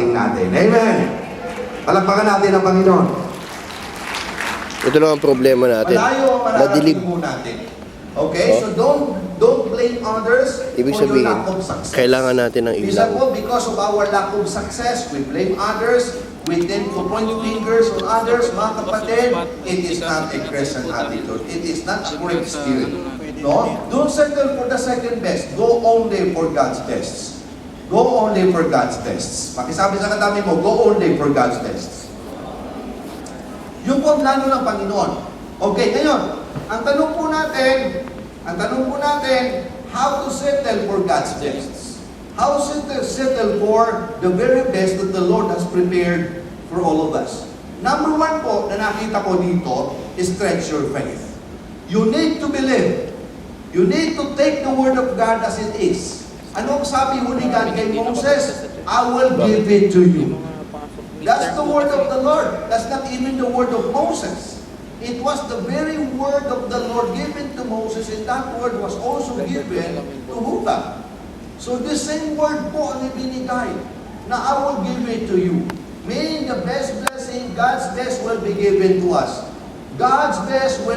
mararating natin. Amen! Palagpakan natin ang Panginoon. Ito lang ang problema natin. Malayo ang mararating po natin. Okay? So don't don't blame others Ibig for your sabihin, lack of success. kailangan natin ng ilaw. po, because of our lack of success, we blame others, we tend to point fingers on others. Mga kapatid, it is not a Christian attitude. It is not a great spirit. No? Don't settle for the second best. Go only for God's best. Only for God's best. Pakisabi sa kadami mo, go only for God's best. Yung po plano ng Panginoon. Okay, ngayon, ang tanong po natin, ang tanong po natin, how to settle for God's best? How to settle for the very best that the Lord has prepared for all of us? Number one po na nakita ko dito is stretch your faith. You need to believe. You need to take the word of God as it is. Ano ang sabi ho ni God kay Moses? I will give it to you. That's the word of the Lord. That's not even the word of Moses. It was the very word of the Lord given to Moses, and that word was also given to Huda. So the same word po ang ibinigay na I will give it to you. Meaning the best blessing, God's best will be given to us. God's best will